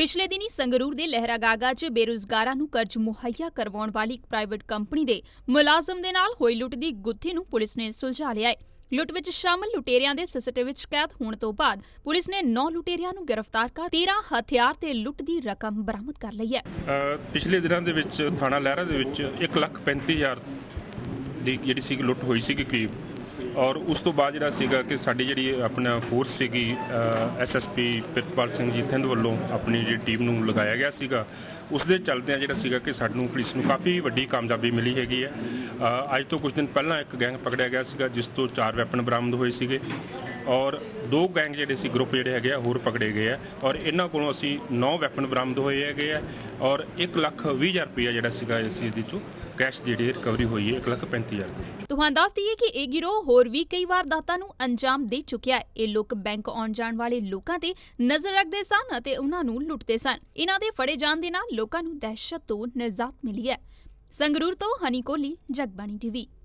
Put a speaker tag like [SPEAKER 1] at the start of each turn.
[SPEAKER 1] ਪਿਛਲੇ ਦਿਨੀ ਸੰਗਰੂਰ ਦੇ ਲਹਿਰਾਗਾਗਾ 'ਚ ਬੇਰੁਜ਼ਗਾਰਾਂ ਨੂੰ ਕਰਜ਼ ਮੁਹੱਈਆ ਕਰਵਾਉਣ ਵਾਲੀ ਇੱਕ ਪ੍ਰਾਈਵੇਟ ਕੰਪਨੀ ਦੇ ਮੁਲਾਜ਼ਮ ਦੇ ਨਾਲ ਹੋਈ ਲੁੱਟ ਦੀ ਗੁੱਥੀ ਨੂੰ ਪੁਲਿਸ ਨੇ ਸੁਲਝਾ ਲਿਆ ਹੈ। ਲੁੱਟ ਵਿੱਚ ਸ਼ਾਮਲ ਲੁਟੇਰਿਆਂ ਦੇ ਸੀਸੀਟੀਵੀ 'ਚ ਕੈਦ ਹੋਣ ਤੋਂ ਬਾਅਦ ਪੁਲਿਸ ਨੇ 9 ਲੁਟੇਰਿਆਂ ਨੂੰ ਗ੍ਰਿਫਤਾਰ ਕਰ 13 ਹਥਿਆਰ ਤੇ ਲੁੱਟ ਦੀ ਰਕਮ ਬਰਾਮਦ ਕਰ ਲਈ ਹੈ।
[SPEAKER 2] ਪਿਛਲੇ ਦਿਨਾਂ ਦੇ ਵਿੱਚ ਥਾਣਾ ਲਹਿਰਾ ਦੇ ਵਿੱਚ 135000 ਦੀ ਜਿਹੜੀ ਸੀ ਲੁੱਟ ਹੋਈ ਸੀਗੀ ਕਰੀਬ ਔਰ ਉਸ ਤੋਂ ਬਾਅਦ ਜਿਹੜਾ ਸੀਗਾ ਕਿ ਸਾਡੀ ਜਿਹੜੀ ਆਪਣਾ ਫੋਰਸ ਸੀਗੀ ਐਸਐਸਪੀ ਪ੍ਰਿਤਪਾਲ ਸਿੰਘ ਜੀ ਥਿੰਦ ਵੱਲੋਂ ਆਪਣੀ ਜਿਹੜੀ ਟੀਮ ਨੂੰ ਲਗਾਇਆ ਗਿਆ ਸੀਗਾ ਉਸ ਦੇ ਚਲਦਿਆਂ ਜਿਹੜਾ ਸੀਗਾ ਕਿ ਸਾਨੂੰ ਪੁਲਿਸ ਨੂੰ ਕਾਫੀ ਵੱਡੀ ਕਾਮਯਾਬੀ ਮਿਲੀ ਹੈਗੀ ਹੈ। ਅੱਜ ਤੋਂ ਕੁਝ ਦਿਨ ਪਹਿਲਾਂ ਇੱਕ ਗੈਂਗ ਪਕੜਿਆ ਗਿਆ ਸੀਗਾ, ਜਿਸ ਤੋਂ ਚਾਰ ਵੈਪਨ ਬਰਾਮਦ ਹੋਏ ਸੀਗੇ ਔਰ ਦੋ ਗੈਂਗ ਜਿਹੜੇ ਸੀ ਗਰੁੱਪ ਜਿਹੜੇ ਹੈਗੇ ਆ, ਹੋਰ ਪਕੜੇ ਗਏ ਆ ਔਰ ਇਹਨਾਂ ਕੋਲੋਂ ਅਸੀਂ 9 ਵੈਪਨ ਬਰਾਮਦ ਹੋਏ ਹੈਗੇ ਆ ਔਰ 1 ਲੱਖ 20 ਹਜ਼ਾਰ ਰੁਪਇਆ ਜਿਹੜਾ ਸੀਗਾ ਇਸ ਚੀਜ਼ ਦੀ ਚੋਂ ਕੈਸ਼ ਜਿਹੜੀ ਰਿਕਵਰੀ ਹੋਈ ਹੈ 1 ਲੱਖ 35 ਰੁਪਏ
[SPEAKER 1] ਤੁਹਾਨੂੰ ਦੱਸ ਦਈਏ ਕਿ ਇਹ ਗਿਰੋਹ ਹੋਰ ਵੀ ਕਈ ਵਾਰਦਾਤਾਂ ਨੂੰ ਅੰਜਾਮ ਦੇ ਚੁੱਕਿਆ ਹੈ। ਇਹ ਲੋਕ ਬੈਂਕ ਆਉਣ ਜਾਣ ਵਾਲੇ ਲੋਕਾਂ ਤੇ ਨਜ਼ਰ ਰੱਖਦੇ ਸਨ ਅਤੇ ਉਹਨਾਂ ਨੂੰ ਲੁੱਟਦੇ ਸਨ। ਇਹਨਾਂ ਦੇ ਫੜੇ ਜਾਣ ਦੇ ਨਾਲ ਲੋਕਾਂ ਨੂੰ ਦਹਿਸ਼ਤ ਤੋਂ ਨਿਜਾਤ ਮਿਲੀ ਹੈ। ਸੰਗਰੂਰ ਤੋਂ ਹਨੀ ਕੋਹਲੀ, ਜਗਬਾਣੀ ਟੀਵੀ।